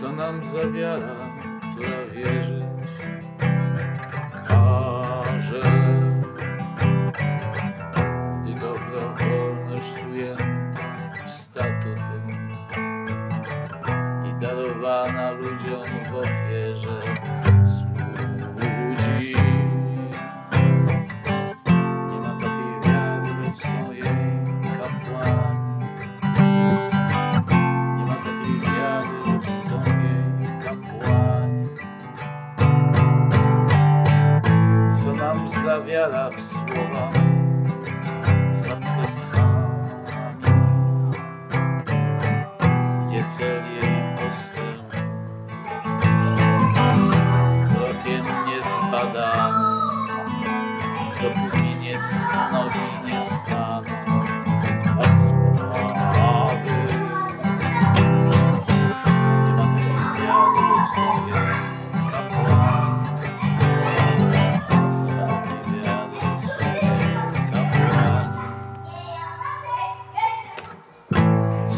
co nam zawiara, która wierzy. wiara, wiara.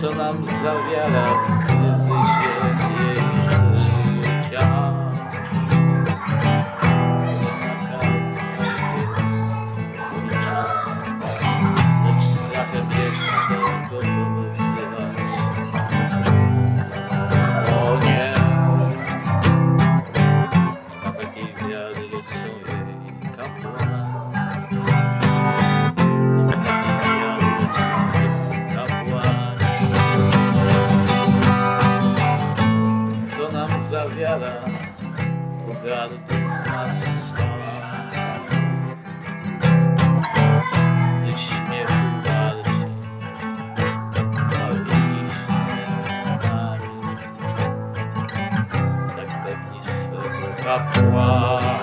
co nam zawiera w kryzysie. zawiera Pogardy z nas szkoła I śmiechu bardziej Paliliśmy nami Tak pewni swego kapłana.